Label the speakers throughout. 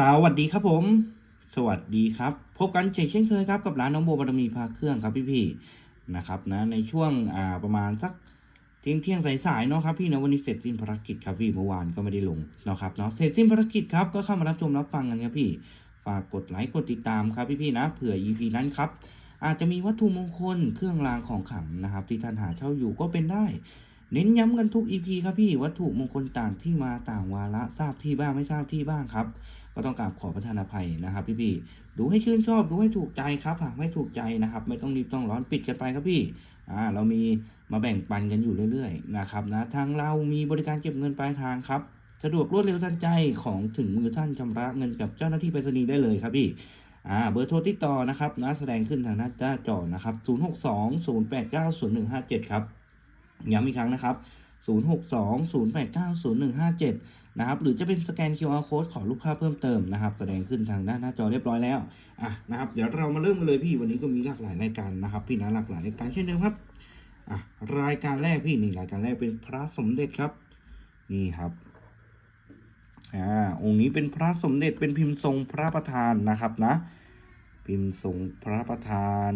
Speaker 1: สวัสดีครับผม สวัสดีครับ พบกันเช่นเคยครับกับร้านน้องโบบารมีพาเครื่องครับพี่ๆนะครับนะในช่วงอ่าประมาณสักเที่ยงเที่ยงสายๆเนาะครับพี่นะวันนี้เสร็จสิ้นภารกิจครับพี่เมื่อวานก็ไม่ได้ลงเนาะครับเนาะเสร็จสิ้นภารกิจครับก็เข้ามารับชมรับฟังกันครับพี่ฝากกดไลค์กดติดตามครับพี่ๆนะเผื่อ EP นั้นครับอาจจะมีวัตถุมงคลเครื่องรางของขลังนะครับ ที่ท่านหาเช่าอยู่ก็เป็นได้ เน้นย้ำกันทุก EP ครับพี่วัตถุมงคลต่างที่มาต่างวาระทราบที่บ้างไม่ทราบที่บ้างครับ ก็ต้องกราบขอประทานอภัยนะครับ พี่ๆดูให้ชื่นชอบดูให้ถูกใจครับหากไม่ถูกใจนะครับ ไม่ต้องรีบต้องร้อนปิดกันไปครับพี่อ่าเรามีมาแบ่งปันกันอยู่เรื่อยๆนะครับนะทางเรามีบริการเก็บเงินปลายทางครับสะดวกรวดเร็วทันใจของถึงมือท่านชำระเงินกับเจ้าหน้าที่ไปรษณีย์ได้เลยครับพี่อ่าเบอร์โทรติดต่อนะครับนะแสดงขึ้นทางหน้าจอนะครับ 0620890157 ครับย้ำอีกครั้งนะครับ 0620890157 นะครับ หรือจะเป็นสแกน QR code ขอรูปภาพเพิ่มเติมนะครับ แสดงขึ้นทางด้านหน้าจอเรียบร้อยแล้วอะนะครับ เดี๋ยวเรามาเริ่มกันเลยพี่วันนี้ก็มีหลากหลายรายการนะครับ พี่นะหลากหลายรายการเช่นเดิมครับอะรายการแรกพี่นี่รายการแรกเป็นพระสมเด็จครับ นี่ครับอ่าองค์นี้เป็นพระสมเด็จเป็นพิมพ์ทรงพระประธานนะครับนะ พิมพ์ทรงพระประธาน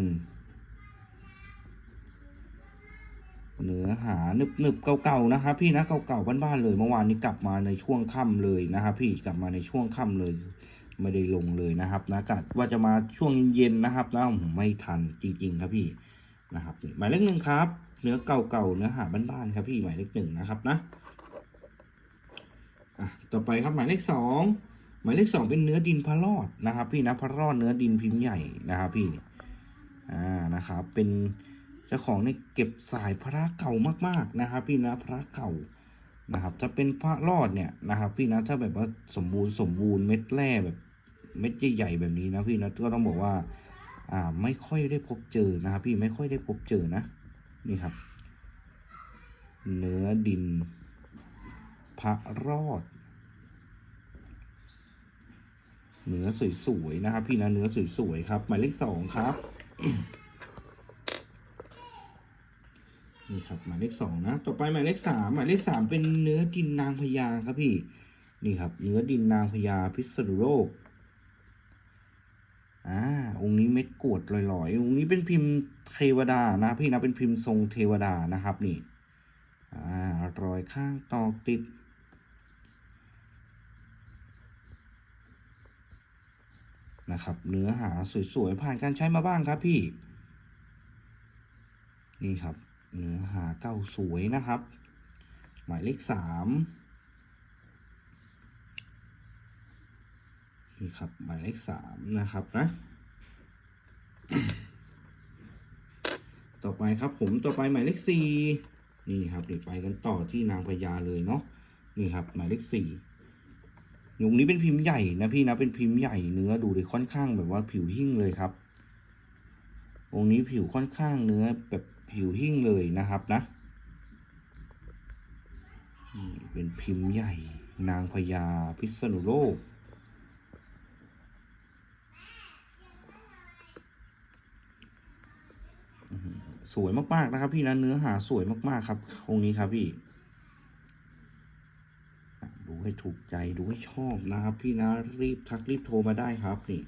Speaker 1: เนื้อหาหนึบหนึบๆเก่าๆนะครับ พี่นะเก่าๆบ้านๆเลยเมื่อวานนี้กลับมาในช่วงค่ำเลยนะครับ พี่กลับมาในช่วงค่ำเลย ไม่ได้ลงเลยนะครับนะกะว่าจะมาช่วงเย็นๆนะครับแล้วไม่ทันจริง ๆ ครับพี่นะครับหมายเลขหนึ่งครับ เนื้อเก่าๆเนื้อหาบ้านๆครับพี่หมายเลขหนึ่งนะครับนะต่อไปครับหมายเลขสองหมายเลขสองเป็นเนื้อดินพะรอดนะครับ พี่นะพะรอดเนื้อดินพิมพ์ใหญ่นะครับ พี่อ่านะครับ เป็น เจ้าของเนี่ยเก็บสายพระเก่ามากๆนะครับ พี่นะพระเก่านะครับ ถ้าเป็นพระรอดเนี่ยนะครับ พี่นะถ้าแบบว่าสมบูรณ์สมบูรณ์เม็ดแร่แบบ เม็ดใหญ่ๆแบบนี้นะพี่นะก็ต้องบอกว่า อ่าไม่ค่อยได้พบเจอนะครับ พี่ไม่ค่อยได้พบเจอนะนี่ครับ เนื้อดิน พระรอดเนื้อสวยๆนะครับ พี่นะเนื้อสวยๆครับ หมายเลขสองครับ นี่ครับหมายเลขสองนะ ต่อไปหมายเลขสามหมายเลขสามเป็นเนื้อดินนางพญาครับพี่ นี่ครับ เนื้อดินนางพญาพิษณุโลก อ่า องค์นี้เม็ดกวดลอยๆ องค์นี้เป็นพิมพ์เทวดานะพี่นะเป็นพิมพ์ทรงเทวดานะครับนี่ อ่ารอยข้างตอกติดนะครับ เนื้อหาสวยๆ ผ่านการใช้มาบ้างครับพี่ นี่ครับ เนื้อหาเก้าสวยนะครับ หมายเลขสามนี่ครับหมายเลขสามนะครับนะ ต่อไปครับผมต่อไปหมายเลขสี่นี่ครับเดี๋ยวไปกันต่อที่นางพญาเลยเนาะนี่ครับหมายเลขสี่ยุงนี้เป็นพิมพ์ใหญ่นะพี่นะเป็นพิมพ์ใหญ่เนื้อดูดิค่อนข้างแบบว่าผิวหิ้งเลยครับองค์นี้ผิวค่อนข้างเนื้อแบบ ผิวหิ้งเลยนะครับนะเป็นพิมพ์ใหญ่นางพญาพิษณุโลก สวยมาก ๆ นะครับ พี่นะเนื้อหาสวยมาก ๆ ครับองค์นี้ครับพี่ ดูให้ถูกใจดูให้ชอบนะครับ พี่นะรีบทักรีบโทรมาได้ครับนี่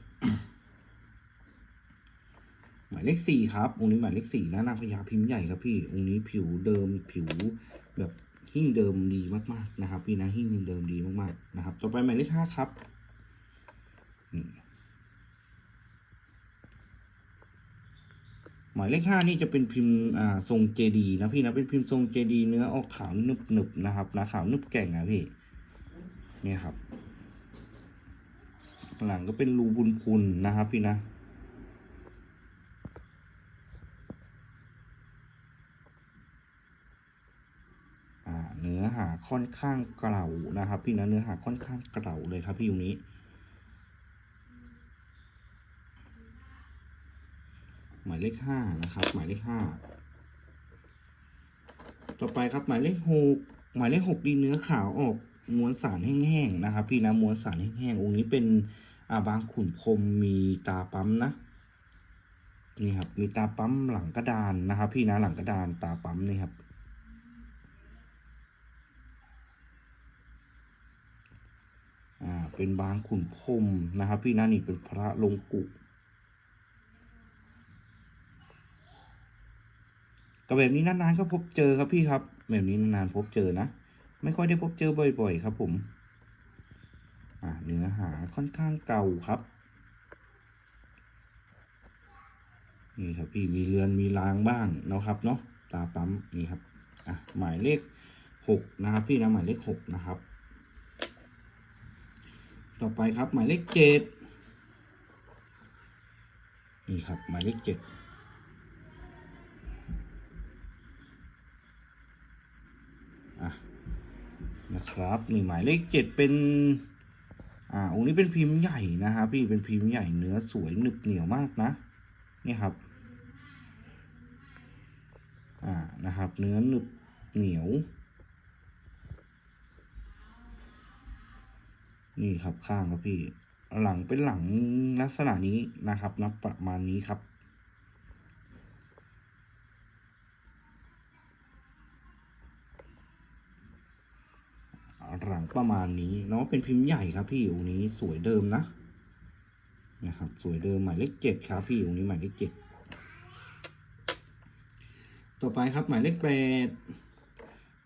Speaker 1: หมายเลขสี่ครับองค์นี้หมายเลขสี่นะนางพญาพิมพ์ใหญ่ครับพี่องค์นี้ผิวเดิมผิวแบบหิ้งเดิมดีมากๆนะครับ พี่นะหิ้งเดิมดีมากๆนะครับ ต่อไปหมายเลขห้าครับหมายเลขห้านี่จะเป็นพิมพ์อ่าทรงเจดีนะพี่นะเป็นพิมพ์ทรงเจดีเนื้อออกขาวนึบหนึบๆนะครับนะขาวนึบแก่งอะพี่เนี่ยครับ หลังก็เป็นรูบุญพุนนะครับ พี่นะ อ่าเนื้อหา ค่อนข้างเก่านะครับ พี่นะเนื้อหาค่อนข้างเก่าเลยครับพี่ตรงนี้ หมายเลขห้านะครับ หมายเลขห้าต่อไปครับหมายเลขหกหมายเลขหกดีเนื้อขาวออกม้วลสารแห้งๆนะครับ พี่นะม้วลสารแห้งๆองค์นี้เป็นอาบางขุนพรมมีตาปั๊มนะนี่ครับมีตาปั๊มหลังกระดานนะครับ พี่นะหลังกระดานตาปั๊มนี่ครับ อ่าเป็นบางขุนพรมนะครับ พี่นะนี่เป็นพระลงกุก็แบบนี้นานๆก็พบเจอครับพี่ครับ แบบนี้นานๆพบเจอนะ ไม่ค่อยได้พบเจอบ่อยๆ ครับผมอ่าเนื้อหาค่อนข้างเก่าครับนี่ครับพี่มีเรือนมีรางบ้างเนาะครับเนาะตาปั๊มนี่ครับอะหมายเลขหกนะครับพี่นะหมายเลขหกนะครับ ต่อไปครับ หมายเลขเจ็ดนี่ครับ หมายเลขเจ็ดนะครับนี่หมายเลขเจ็ดเป็นอ่าองค์นี้เป็นพิมพ์ใหญ่นะครับพี่เป็นพิมพ์ใหญ่เนื้อสวยหนึบเหนียวมากนะนี่ครับอ่านะครับ เนื้อหนึบเหนียว นี่ครับข้างครับพี่ หลังเป็นหลังลักษณะนี้นะครับนับประมาณนี้ครับ หลังประมาณนี้เนาะเป็นพิมพ์ใหญ่ครับพี่องค์นี้สวยเดิมนะนะครับ สวยเดิมหมายเลขเจ็ดครับพี่องค์นี้หมายเลขเจ็ดต่อไปครับหมายเลขแปด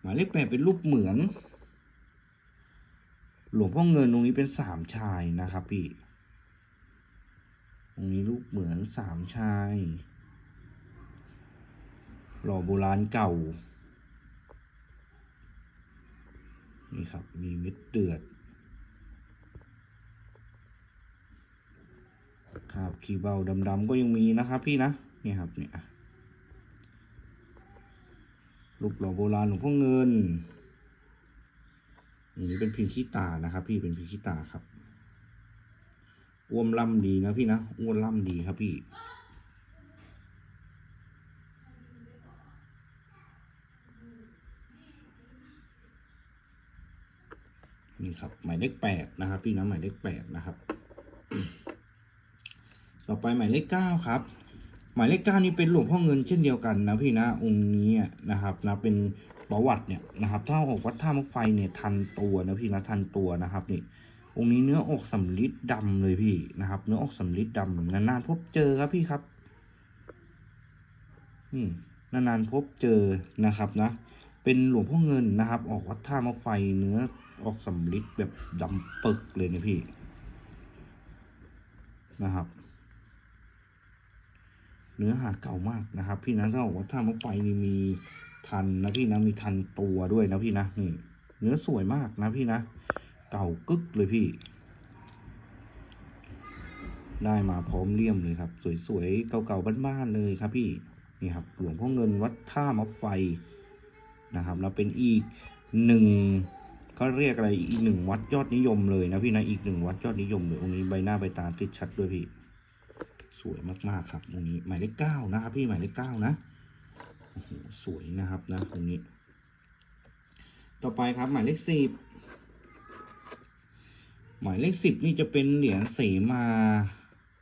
Speaker 1: หมายเลขแปดเป็นรูปเหมือน หลวงพ่อเงินตรงนี้เป็นสามชายนะครับพี่ ตรงนี้รูปเหมือนสามชาย หล่อโบราณเก่า นี่ครับ มีเม็ดเดือดครับขีเบาดำๆก็ยังมีนะครับพี่นะนี่ครับเนี่ยรูปหล่อโบราณหลวงพ่อเงิน นนี้เป็นพิมพ์ขี้ตานะครับ พี่เป็นพิมพ์ขี้ตาครับอ้วมล่ำดีนะพี่นะอ้วนล่ำดีครับพี่ นี่ครับ หมายเลขแปดนะครับ พี่นะหมายเลขแปดนะครับ ต่อไปหมายเลขเก้าครับ หมายเลขเก้านี้เป็นหลวงพ่อเงินเช่นเดียวกันนะพี่นะองค์นี้นะครับนะเป็น ประวัติเนี่ยนะครับถ้าออกวัดท่ามกไฟเนี่ยทันตัวนะพี่นะทันตัวนะครับนี่องค์นี้เนื้ออกสำลิดดำเลยพี่นะครับ เนื้ออกสำลิดดำนานๆพบเจอครับพี่ครับนี่นานๆพบเจอนะครับนะ เป็นหลวงพ่อเงินนะครับ ออกวัดท่ามกไฟเนื้อออกสำลิดแบบดำปึกเลยนะพี่นะครับ เนื้อหาเก่ามากนะครับ พี่นะถ้าบอกว่าถ้ามะไฟนี่มี ทันนะพี่นะมีทันตัวด้วยนะพี่นะนี่ เนื้อสวยมากนะพี่นะ เก่ากึกเลยพี่ ได้มาพร้อมเลี่ยมเลยครับ สวยๆเก่าๆบ้านๆเลยครับพี่นี่ครับหลวงพ่อเงินวัดท่ามะไฟนะครับแล้วเป็นอีกหนึ่งก็เรียกอะไรอีกหนึ่งวัดยอดนิยมเลยนะพี่นะอีกหนึ่งวัดยอดนิยมเลยองค์นี้ใบหน้าใบตาติดชัดด้วยพี่ สวยมากๆครับตรงนี้หมายเลขเก้านะครับพี่หมายเลขเก้านะ สวยนะครับนะตรงนี้ ต่อไปครับหมายเลขสิบหมายเลขสิบนี่จะเป็นเหรียญเสมา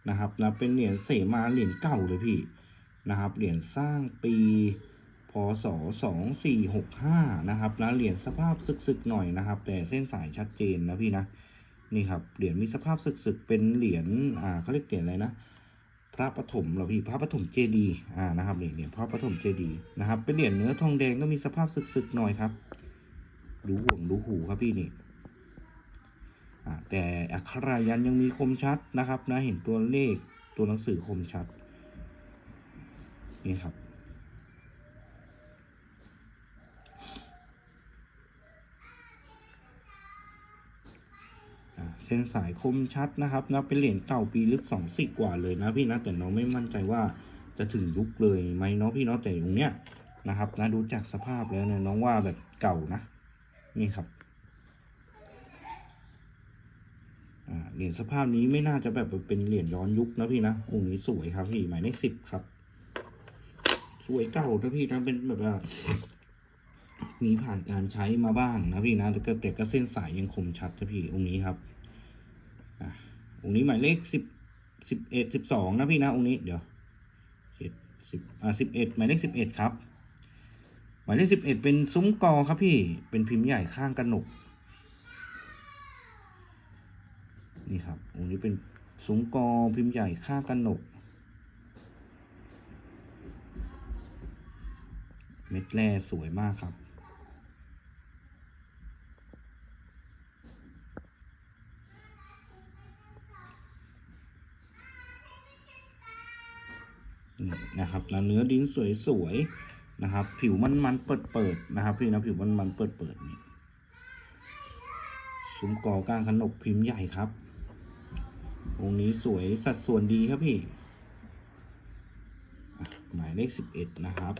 Speaker 1: นะครับนะเป็นเหรียญเสมาเหรียญเก่าเลยพี่นะครับเหรียญสร้างปีพศสองสี่หกห้านะครับนะเหรียญสภาพสึกๆหน่อยนะครับ แต่เส้นสายชัดเจนนะพี่นะนี่ครับเหรียญมีสภาพสึกๆเป็นเหรียญอ่าเขาเรียกเหรียญอะไรนะ พระปฐมเราพี่พระปฐมเจดีย์อ่านะครับนี่เหรียญพระปฐมเจดีย์นะครับ เป็นเหรียญเนื้อทองแดงก็มีสภาพสึกๆหน่อยครับ ดูห่วงดูหูครับพี่นี่อ่าแต่อัครายันยังมีคมชัดนะครับนะเห็นตัวเลขตัวหนังสือคมชัดนี่ครับ อ่า เส้นสายคมชัดนะครับนะเป็นเหรียญเก่าปีลึกสองสิบกว่าเลยนะพี่นะแต่น้องไม่มั่นใจว่าจะถึงยุคเลยไหมเนาะพี่เนาะแต่ตรงเนี้ยนะครับนะดูจากสภาพแล้วเนี่ยน้องว่าแบบเก่านะ นี่ครับเหรียญสภาพนี้ไม่น่าจะแบบเป็นเหรียญย้อนยุคนะพี่นะองค์นี้สวยครับพี่หมายเลขสิบครับ สวยเก่านะพี่นะเป็นแบบว่ามีผ่านการใช้มาบ้างนะพี่นะแต่ก็แต่ก็เส้นสายยังคมชัดนะพี่องค์นี้ครับ องค์นี้หมายเลขสิบสิบเอ็ดสิบสองนะพี่นะองค์นี้เดี๋ยวเจ็ดสิบอ่าสิบเอ็ดหมายเลขสิบเอ็ดครับ หมายเลขสิบเอ็ดเป็นซุ้มกอครับพี่เป็นพิมพ์ใหญ่ข้างกระหนกนี่ครับองค์นี้เป็นสูงกอพิมพ์ใหญ่ค่างกันหนก เม็ดแร่สวยมากครับ นี่นะครับนะเนื้อดินสวยๆนะครับ ผิวมันมันๆเปิดๆนะครับ พี่นะผิวมันมันๆเปิดๆนี่ซุ้มกอก้างขนกพิมพ์ใหญ่ครับองนี้สวยสัดส่วนดีครับพี่หมายเลขสิบเอ็ดนะครับ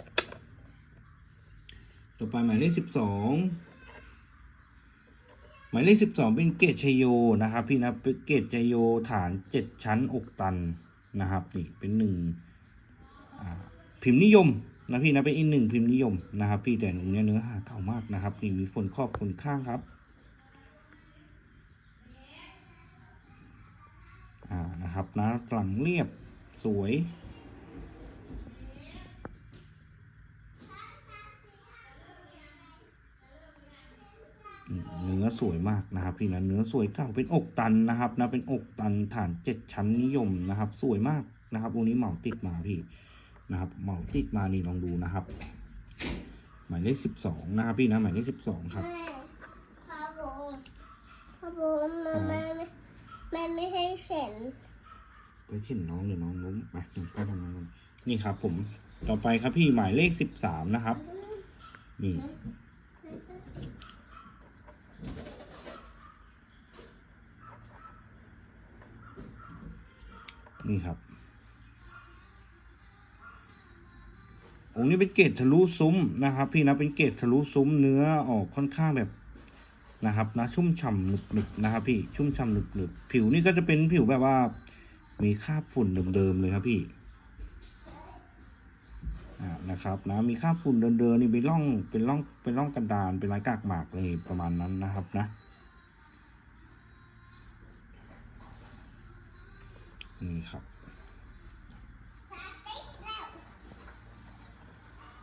Speaker 1: ต่อไปหมายเลขสิบสองหมายเลขสิบสองเป็นเกตชยโยนะครับ พี่นะเป็นเกตชยโยฐานเจ็ดชั้นอกตันนะครับนี่เป็นหนึ่ง พิมพ์นิยมนะพี่นะเป็นอีกหนึ่งพิมพ์นิยมนะครับ พี่แต่ตรงเนี้ยเนื้อหาเก่ามากนะครับนี่มีฝนครอบฝนข้างครับอ่านะครับนะกลั่งเรียบสวยเนื้อสวยมากนะครับ พี่นะเนื้อสวยเก่าเป็นอกตันนะครับนะเป็นอกตันฐานเจ็ดชั้นนิยมนะครับ สวยมากนะครับวงนี้เหมาติดมาพี่ นะครับเหมาติดมานี่ลองดูนะครับ หมายเลขสิบสองนะครับพี่นะหมายเลขสิบสองครับ
Speaker 2: แม่ครับผมครับผมมาแม่ไม่แม่ไม่ให้เข็น
Speaker 1: ไปเข็นน้องเดี๋ยวน้องล้มไปหนึ่งไปทำงานนี่ครับ ผมต่อไปครับพี่หมายเลขสิบสามนะครับนี่นี่ครับ องค์นี้เป็นเกรดทะลุซุ้มนะครับ พี่นะเป็นเกรดทะลุซุ้มเนื้อออกค่อนข้างแบบนะครับนะชุ่มฉ่ำหนึบหนึบนะครับ พี่ชุ่มฉ่ำหนึบหนึบผิวนี่ก็จะเป็นผิวแบบว่า มีคราบฝุ่นเดิมๆเลยครับพี่นะครับนะมีคราบฝุ่นเดินๆนี่เป็นร่องเป็นร่องเป็นร่องกระดานเป็นลายกากหมากเลยประมาณนั้นนะครับนะนี่ครับ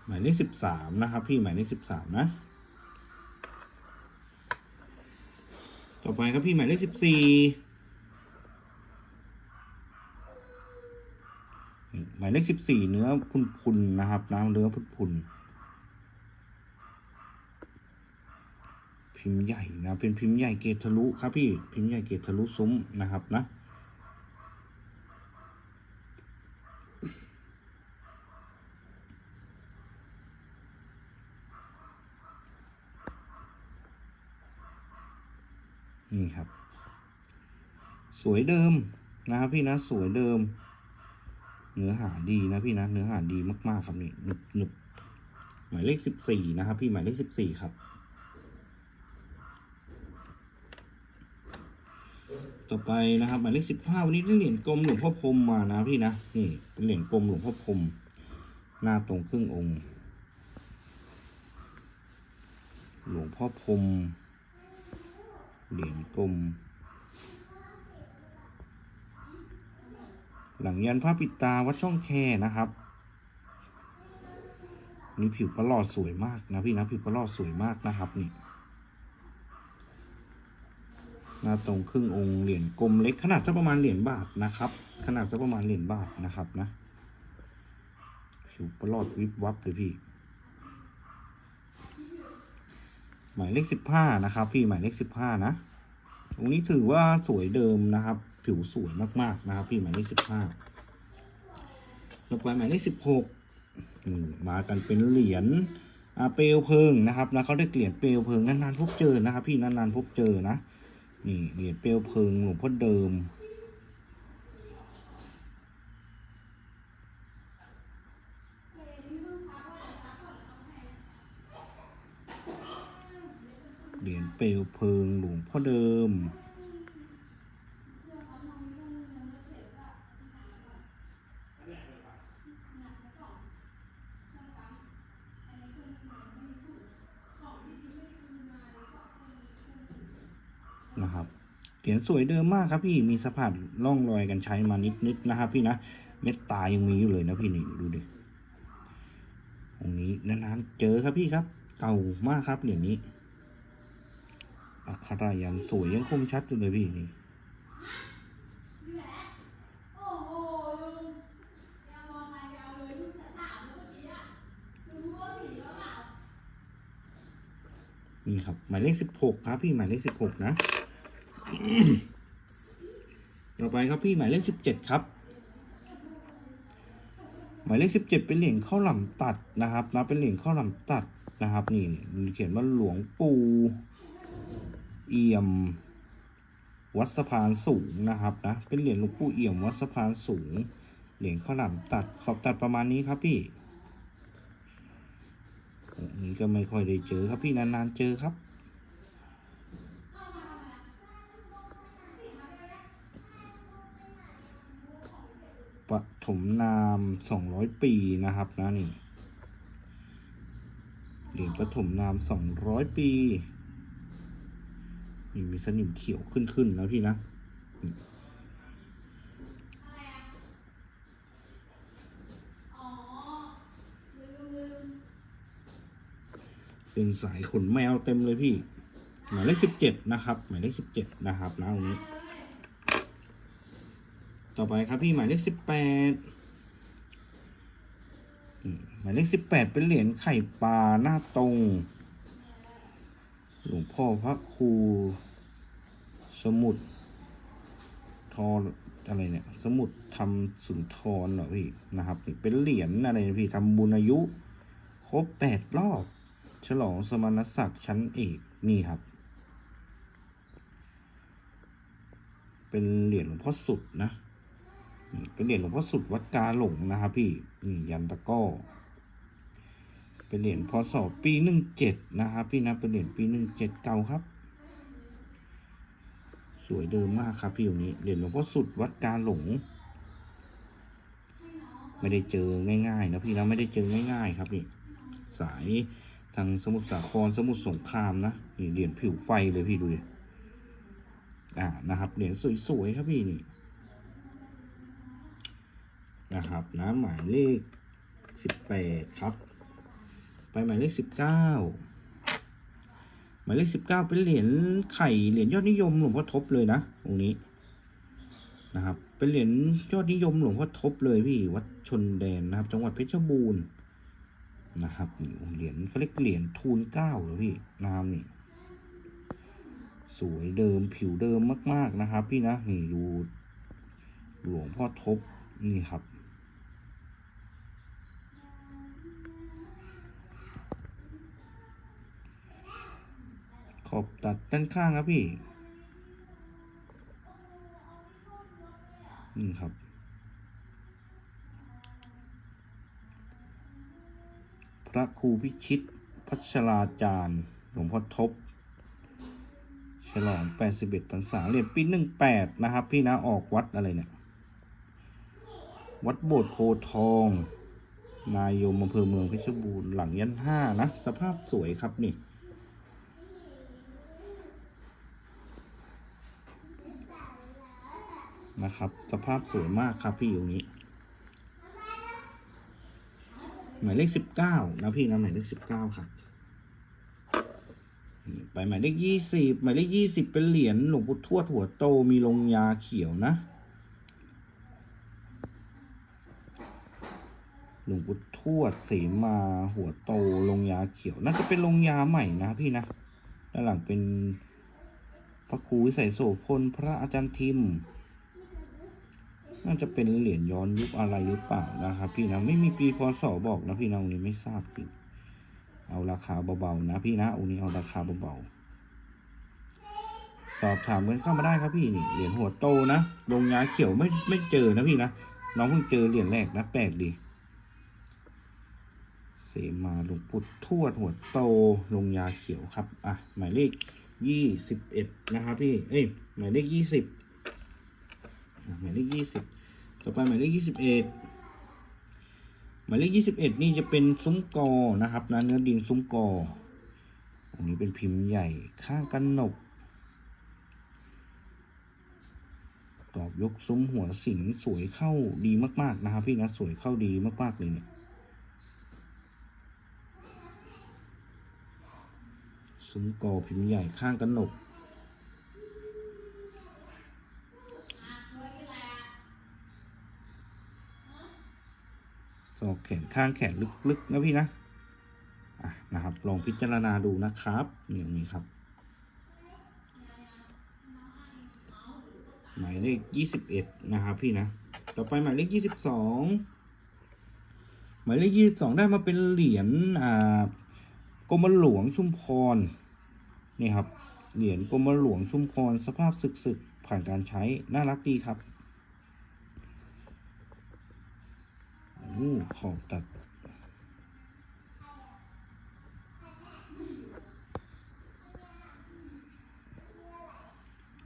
Speaker 1: หมายเลขสิบสามนะครับพี่หมายเลขสิบสามนะ ต่อไปครับพี่หมายเลขสิบสี่หมายเลขสิบสี่เนื้อพุนๆนะครับ น้ำเนื้อพุนๆพิมพ์ใหญ่นะเป็นพิมพ์ใหญ่เกตทะลุครับพี่พิมพ์ใหญ่เกตทะลุซุ้มนะครับนะ นี่ครับ สวยเดิมนะครับพี่นะสวยเดิม เนื้อหาดีนะพี่นะเนื้อหาดีมากๆครับนี่หนึบหนึบหมายเลขสิบสี่นะครับ พี่หมายเลขสิบสี่ครับ ต่อไปนะครับ หมายเลขสิบห้าวันนี้ได้เหรียญกลมหลวงพ่อพรมมานะพี่นะนี่เป็นเหรียญกลมหลวงพ่อพรมหน้าตรงครึ่งองค์ หลวงพ่อพรม เหรียญกลม หลังยันพระปิดตาวัดช่องแคนะครับ นี่ผิวประหลอดสวยมากนะพี่นะผิวประหลอดสวยมากนะครับนี่หน้าตรงครึ่งองค์เหรียญกลมเล็กขนาดสักประมาณเหรียญบาทนะครับ ขนาดสักประมาณเหรียญบาทนะครับนะผิวประหลอดวิบวับเลยพี่ หมายเลขสิบห้านะครับ พี่หมายเลขสิบห้านะตรงนี้ถือว่าสวยเดิมนะครับ ผิวสวยมากๆนะครับ พี่หมายเลขสิบห้าต่อไปหมายเลขสิบหกมากันเป็นเหรียญเปลวเพลิงนะครับนะเขาได้เหรียญเปลวเพลิงนานๆพบเจอนะครับ พี่นานๆพบเจอนะนี่เหรียญเปลวเพลิงหลวงพ่อเดิม เหรียญเป ลวเพลิงหลวงพ่อเดิม นะครับเหรียญสวยเดิมมากครับพี่มีสะพานร่องรอยกันใช้มานิดๆนะครับ พี่นะเม็ดตายังมีอยู่เลยนะพี่นี่ดูดิองนี้นานๆเจอครับพี่ครับ เก่ามากครับเหรียญนี้ อัครายันสวยยังคมชัดอยู่เลยพี่นี่นี่ครับหมายเลขสิบหกครับพี่หมายเลขสิบหกนะ ต่อไปครับพี่หมายเลขสิบเจ็ดครับ หมายเลขสิบเจ็ดเป็นเหรียญข้าวหลามตัดนะครับนะเป็นเหรียญข้าวหลามตัดนะครับ นี่เขียนว่าหลวงปู เอี่ยมวัดสะพานสูงนะครับนะเป็นเหรียญหลวงปู่เอี่ยมวัดสะพานสูง เหรียญข้าวหลามตัดขอบตัดประมาณนี้ครับพี่นนี้ก็ไม่ค่อยได้เจอครับพี่นานๆเจอครับปฐมนามสองร้อยปีนะครับนะนี่เหรียญปฐมนามสองร้อยปี นี่มีสนิมเขียวขึ้นขึ้นๆนะพี่นะเส้นสายขนแมวเต็มเลยพี่ หมายเลขสิบเจ็ดนะครับ หมายเลขสิบเจ็ดนะครับนะตรงนี้ ต่อไปครับพี่หมายเลขสิบแปดหมายเลขสิบแปดเป็นเหรียญไข่ปลาหน้าตรง หลวงพ่อพระครูสมุดทออะไรเนี่ย สมุดทำสุนทรเหรอพี่นะครับเป็นเหรียญอะไรพี่ทำบุญอายุ ครบแปดรอบ ฉลองสมณศักดิ์ชั้นเอกนี่ครับ เป็นเหรียญหลวงพ่อสุดนะเป็นเหรียญหลวงพ่อสุดวัดกาหลงนะครับพี่นี่ยันตะก้อ เป็นเหรียญพศปีหนึ่งเจ็ดนะครับพี่นะเป็นเหรียญปีหนึ่งเจ็ดเก่าครับ สวยเดิมมากครับพี่อยู่นี้เหรียญหลวงพ่อสุดวัดกาหลง ไม่ได้เจอง่ายๆนะพี่นะไม่ได้เจอง่าย ๆ ครับพี่สายทางสมุทรสาครสมุทรสงครามนะนี่เหรียญผิวไฟเลยพี่ดูดิอ่านะครับเหรียญสวยๆครับพี่นี่นะครับนะหมายเลขสิบแปดครับ ไปหมายเลขสิบเก้าหมายเลขสิบเก้าเป็นเหรียญไข่เหรียญยอดนิยมหลวงพ่อทบเลยนะตรงนี้นะครับ เป็นเหรียญยอดนิยมหลวงพ่อทบเลยพี่วัดชนแดนนะครับ จังหวัดเพชรบูรณ์นะครับเหรียญเขาเรียกเหรียญทูลเก้าเหรอพี่นะครับนี่สวยเดิมผิวเดิมมาก ๆนะครับ พี่นะนี่ดูหลวงพ่อทบนี่ครับ อบตัดด้านข้างครับพี่นี่ครับ พระครูพิชิตพัชราจารย์หลวงพ่อทบ ฉลอง 81พรรษาเรียญปี 18 นะครับ พี่นะออกวัดอะไรเนี่ย วัดโบสถ์โพทอง นายมอำเภอเมืองเพชรบูรณ์หลังยันห้านะ สภาพสวยครับนี่ นะครับ สภาพสวยมากครับพี่อยู่นี้ หมายเลขสิบเก้านะพี่นะหมายเลขสิบเก้าครับไปหมายเลขยี่สิบหมายเลขยี่สิบเป็นเหรียญหลวงปู่ทวดหัวโตมีลงยาเขียวนะ หลวงปู่ทวดเสมาหัวโตลงยาเขียว น่าจะเป็นลงยาใหม่นะพี่นะด้านหลังเป็นพระครูวิสัยโสพลพระอาจารย์ทิม น่าจะเป็นเหรียญย้อนยุคอะไรหรือเปล่านะครับ พี่นะไม่มีปีพศบอกนะพี่นะองนี้ไม่ทราบจริงเอาราคาเบาๆนะพี่นะองค์นี้เอาราคาเบาๆสอบถามกันเข้ามาได้ครับพี่นี่เหรียญหัวโตนะลงยาเขียวไม่ไม่เจอนะพี่นะน้องเพิ่งเจอเหรียญแรกนะแปลกดีเสมาหลวงปู่ทวดหัวโตลงยาเขียวครับ อะ หมายเลขยี่สิบเอ็ดนะครับพี่ เอ้ย หมายเลขยี่สิบ หมายเลขยี่สิบต่อไปหมายเลขยี่สิบเอ็ดหมายเลขยี่สิบเอ็ดนี่จะเป็นซุ้มกอนะครับนะเนื้อดินซุ้มกออันนี้เป็นพิมพ์ใหญ่ข้างกันหนกกรอบยกซุ้มหัวสิงสวยเข้าดีมากๆนะครับพี่นะสวยเข้าดีมากๆเลยเนี่ยซุ้มกอพิมพ์ใหญ่ข้างกันหนก ศอกแขนข้างแขนลึกๆนะพี่นะอะนะครับลองพิจารณาดูนะครับนี่ยนี้ครับ หมายเลขยี่สิบเอ็ดนะครับพี่นะต่อไปหมายเลขยี่สิบสองหมายเลขยี่สิบสองได้มาเป็นเหรียญอ่ากรมหลวงชุมพรนี่ครับเหรียญกรมหลวงชุมพรสภาพสึกๆผ่านการใช้น่ารักดีครับ ขอบตัด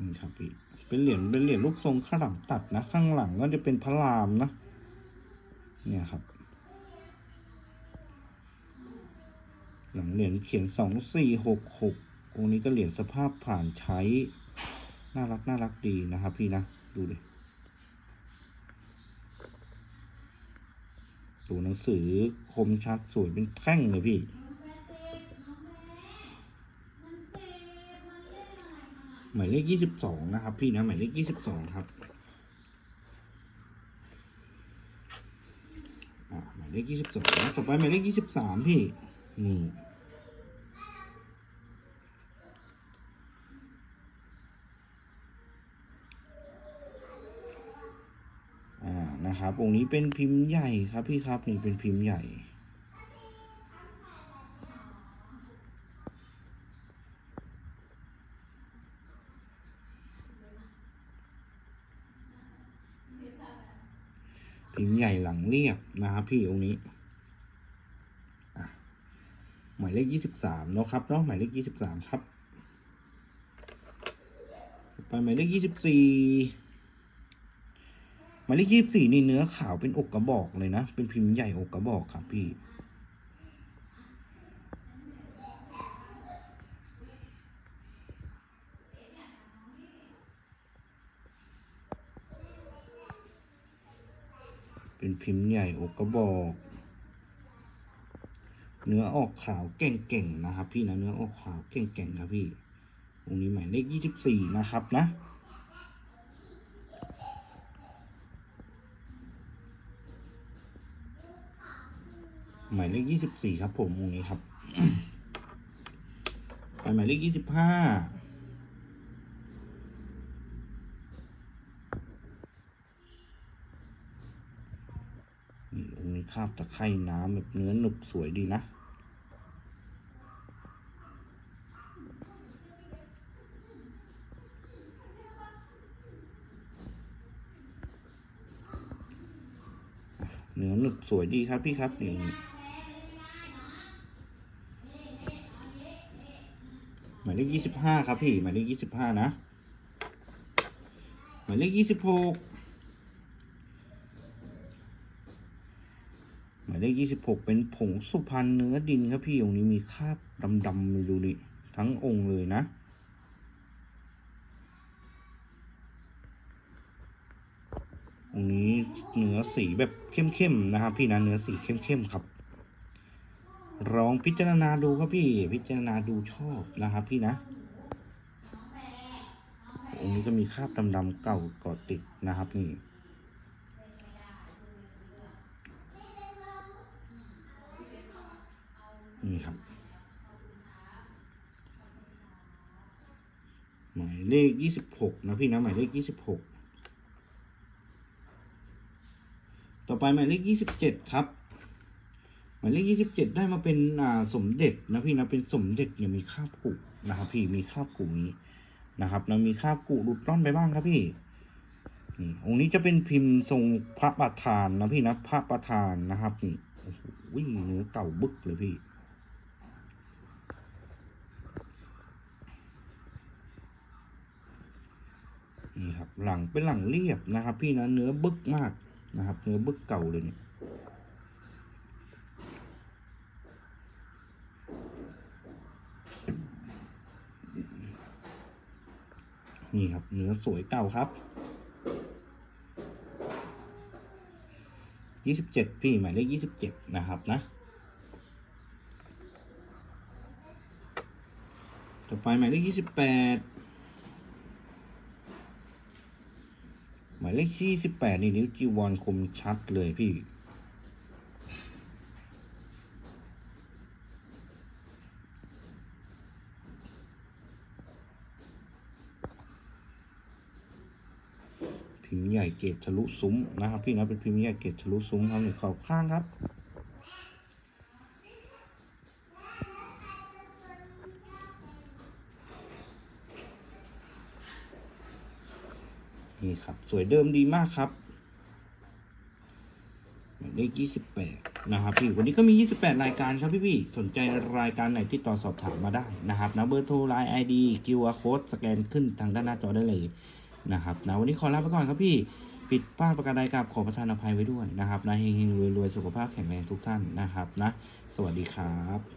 Speaker 1: นี่ครับพี่ เป็นเหรียญ เป็นเหรียญรูปทรงข้างหลังตัดนะ ข้างหลังก็จะเป็นพระรามนะ เนี่ยครับ หลังเหรียญเขียนสองสี่หกหกองนี้ก็เหรียญสภาพผ่านใช้ น่ารักน่ารักดีนะครับพี่นะ ดูดิ ตัวหนังสือคมชัดสวยเป็นแท่งเลยพี่ หมายเลขยี่สิบสองนะครับ พี่นะหมายเลขยี่สิบสองครับอ่าหมายเลขยี่สิบสองต่อไปหมายเลขยี่สิบสามพี่นี่ อ่า นะครับองค์นี้เป็นพิมพ์ใหญ่ครับพี่ครับนี่เป็นพิมพ์ใหญ่ พิมพ์ใหญ่หลังเรียบนะครับพี่องค์นี้หมายเลขยี่สิบสามเนาะครับเนาะหมายเลขยี่สิบสามครับ ไปหมายเลขยี่สิบสี่ หมายเลขยี่สี่นี่เนื้อขาวเป็นอกกระบอกเลยนะ เป็นพิมพ์ใหญ่อกกระบอกครับพี่ เป็นพิมพ์ใหญ่อกกระบอก เนื้อออกขาวเก่งๆนะครับ พี่นะเนื้อออกขาวเก่งๆครับพี่ตรงนี้หมายเลขยี่สิบสี่นะครับนะ หมายเลขยี่สิบสี่ครับ ผมตรงนี้ครับไปหมายเลขยี่สิบห้านี่องค์นี้คาบตะไคร่น้ำแบบเนื้อหนุบสวยดีนะเนื้อหนุบสวยดีครับพี่ครับนี่องค์นี้ หมายเลขยี่สิบห้าครับพี่ หมายเลขยี่สิบห้านะ หมายเลขยี่สิบหกหมายเลขยี่สิบหกเป็นผงสุพรรณเนื้อดินครับพี่องค์นี้มีคราบดำๆเลยดูดิทั้งองค์เลยนะองค์นี้เนื้อสีแบบเข้มๆนะครับ พี่นะเนื้อสีเข้มๆครับ ลองพิจารณาดูครับพี่ พิจารณาดูชอบนะครับพี่นะองค์นี้ก็มีคราบดำๆเก่ากาะติดนะครับนี่นี่ครับ หมายเลขยี่สิบหกนะพี่นะ หมายเลขยี่สิบหกต่อไปหมายเลขยี่สิบเจ็ดครับายเลขยี่สิบเจ็ดได้มาเป็นอ่าสมเด็จนะพี่นะเป็นสมเด็จเนี่ยมีคาบกุนะครับพี่มีคาบกุนี้นะครับแล้วมีคาบกุหลุดร่อนไปบ้างครับพี่นี่องค์นี้จะเป็นพิมพ์ทรงพระประธานนะพี่นะพระประธานนะครับนี่โอ้โหเนื้อเก่าบึกเลยพี่นี่ครับหลังเป็นหลังเรียบนะครับ พี่นะเนื้อบึกมากนะครับ เนื้อบึกเก่าเลยเนี่ย นี่ครับ เนื้อสวยเก่าครับยี่สิบเจ็ดพี่หมายเลขยี่สิบเจ็ดนะครับนะต่อไปหมายเลขยี่สิบแปดหมายเลขที่สิบแปดนี่นิ้วจีวรคมชัดเลยพี่ พิมพ์ใหญ่เกตทะลุซุ้มนะครับ พี่นะเป็นพิมพ์ใหญ่เกตทะลุซุ้มครับในขอบข้างครับนี่ครับ สวยเดิมดีมากครับเลขยี่สิบแปดนะครับพี่ วันนี้ก็มี 28 รายการครับพี่พี่ๆสนใจรายการไหนที่ต่อสอบถามมาได้นะครับนะเบอร์โทรไลน์ไอดีคิวอาร์โค้ดสแกนขึ้นทางด้านหน้าจอได้เลย นะครับนะวันนี้ขอลาไปก่อนครับพี่ปิดป้าดประกาศรายการขอประทานอภัยไว้ด้วยนะครับนะเฮงๆรวยๆสุขภาพแข็งแรงทุกท่านนะครับนะ สวัสดีครับ